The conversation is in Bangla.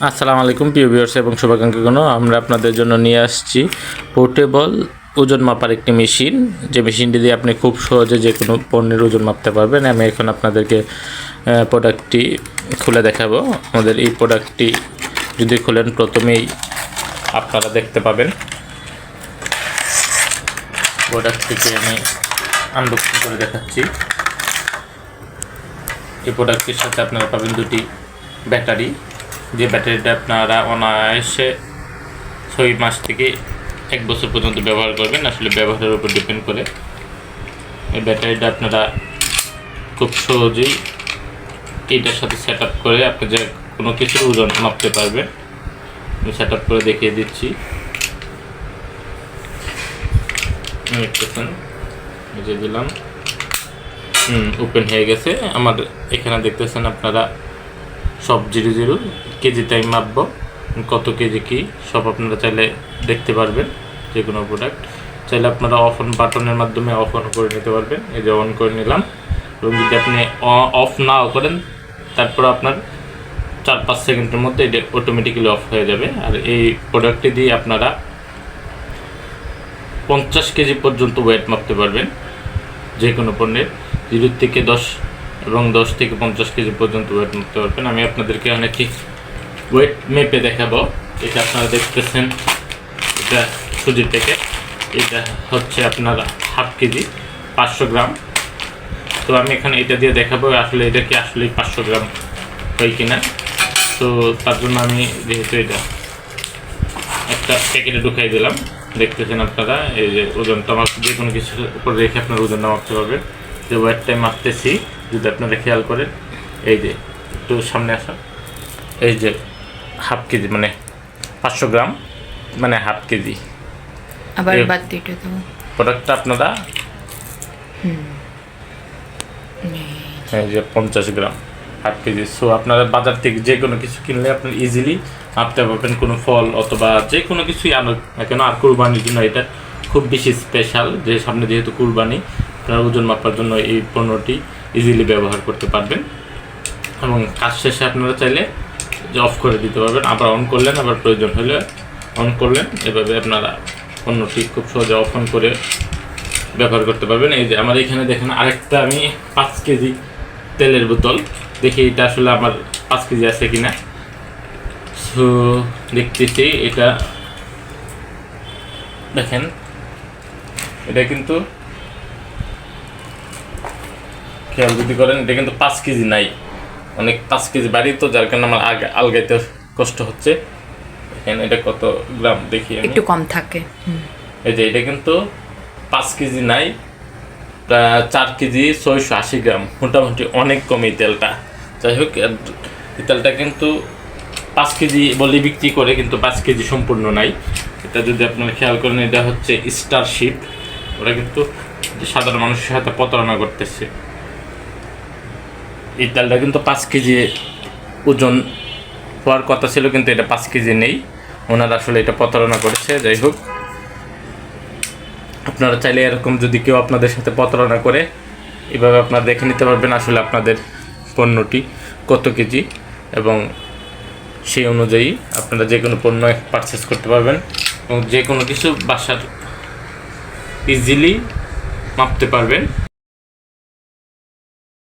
আসসালামু আলাইকুম, প্রিয় ভিউয়ার্স এবং শুভাকাঙ্ক্ষীগণ। আমরা আপনাদের জন্য নিয়ে আসছি পোর্টেবল ওজন মাপার একটি মেশিন। যে মেশিনটি দিয়ে আপনি খুব সহজে যে কোনো পণ্যের ওজন মাপতে পারবেন। আমি এখন আপনাদেরকে প্রোডাক্টটি খুলে দেখাবো। আমাদের এই প্রোডাক্টটি যদি খুলেন, প্রথমেই আপনারা দেখতে পাবেন। প্রোডাক্টটিকে আমি আনবক্সিং করে দেখাচ্ছি। এই প্রোডাক্টটির সাথে আপনারা পাবেন দুটি ব্যাটারি। যে ব্যাটারিটা আপনারা অনায়াসে ছয় মাস থেকে এক বছর পর্যন্ত ব্যবহার করবেন, আসলে ব্যবহারের উপর ডিপেন্ড করে। এই ব্যাটারিটা আপনারা খুব সহজেই এইটার সাথে সেট আপ করে আপনি যে কোনো কিছুর ওজন মাপতে পারবেন। আমি সেট আপ করে দেখিয়ে দিচ্ছি। বুঝে দিলাম। হুম ওপেন হয়ে গেছে। আমার এখানে দেখতেছেন আপনারা সব জিরো জিরো, কেজি টাইম মাপবো, কত কেজি কি, সব আপনারা চাইলে দেখতে পারবেন যে কোনো প্রোডাক্ট চাইলে আপনারা অফ অন বাটনের মাধ্যমে অফ অন করে নিতে পারবেন, এই যে অন করে নিলাম। এবং যদি আপনি অফ নাও করেন, তারপর আপনার চার পাঁচ সেকেন্ডের মধ্যে এটা অটোমেটিক্যালি অফ হয়ে যাবে। আর এই প্রোডাক্টটি দিয়ে আপনারা পঞ্চাশ কেজি পর্যন্ত ওয়েট মাপতে পারবেন যে কোনো পণ্যের। জিরো থেকে দশ এবং দশ থেকে পঞ্চাশ কেজি পর্যন্ত ওয়েট মাপতে পারবেন। আমি আপনাদেরকে অনেকটি ওয়েট মেপে দেখাবো। এটা আপনারা দেখতেছেন, এটা সুজির প্যাকেট এটা হচ্ছে আপনার হাফ কেজি, পাঁচশো গ্রাম। তো আমি এখানে এটা দিয়ে দেখাবো, আসলে এটা কি আসলে পাঁচশো গ্রাম হয় কিনা। তো তার জন্য আমি যেহেতু এটা একটা প্যাকেটে ঢুকাই দিলাম, দেখতেছেন আপনারা, এই যে ওজনটা মাপ যে কোনো কিছুর উপর রেখে আপনার ওজনটা মাপতে পারবেন যে ওয়েটটাই মাপতেছি যদি আপনারা খেয়াল করেন এই যে একটু সামনে আসা এই যে হাফ কেজি মানে পাঁচশো গ্রাম মানে হাফ কেজি। আবার বাদ তো প্রোডাক্টটা আপনারা এই যে। পঞ্চাশ গ্রাম হাফ কেজি। সো আপনারা বাজার থেকে যে কোনো কিছু কিনলে আপনার ইজিলি মাপতে পারবেন কোনো ফল অথবা যে কোনো কিছুই আনুক না কেন আর কুরবানির জন্য এটা খুব বেশি স্পেশাল যে সামনে যেহেতু কুরবানি আপনারা ওজন মাপার জন্য এই পণ্যটি ইজিলি ব্যবহার করতে পারবেন। এবং কাজ শেষে আপনারা চাইলে অফ করে দিতে পারবেন। আবার অন করলেন, আবার প্রয়োজন হলে অন করলেন। এভাবে আপনারা পণ্যটি খুব সহজে অফ অন করে ব্যবহার করতে পারবেন। এই যে আমার এখানে দেখেন, আরেকটা আমি পাঁচ কেজি তেলের বোতল। দেখি এটা আসলে আমার পাঁচ কেজি আছে কিনা। সো দেখতেছি এটা। দেখেন, এটা কিন্তু খেয়াল যদি করেন এটা কিন্তু পাঁচ কেজি নাই। অনেক পাঁচ কেজি বাড়ি তো যার কারণে আমার আগে আলগাইতে কষ্ট হচ্ছে। এখানে এটা কত গ্রাম দেখি একটু কম থাকে। এই যে এটা কিন্তু পাঁচ কেজি নাই চার কেজি ছয়শো আশি গ্রাম। মোটামুটি অনেক কম এই তেলটা। যাই হোক এই তেলটা কিন্তু পাঁচ কেজি বলে বিক্রি করে কিন্তু পাঁচ কেজি সম্পূর্ণ নাই। এটা যদি আপনারা খেয়াল করেন এটা হচ্ছে স্টারশিপ ওরা কিন্তু সাধারণ মানুষের সাথে প্রতারণা করতেছে। এই তেলটা কিন্তু পাঁচ কেজি ওজন হওয়ার কথা ছিল, কিন্তু এটা পাঁচ কেজি নেই। ওনারা আসলে এটা প্রতারণা করেছে, যাই হোক। আপনারা চাইলে এরকম যদি কেউ আপনাদের সাথে প্রতারণা করে, এভাবে আপনারা দেখে নিতে পারবেন আসলে আপনাদের পণ্যটি কত কেজি এবং সেই অনুযায়ী আপনারা যে কোনো পণ্য পারচেস করতে পারবেন এবং যে কোনো কিছু বাসার ইজিলি মাপতে পারবেন।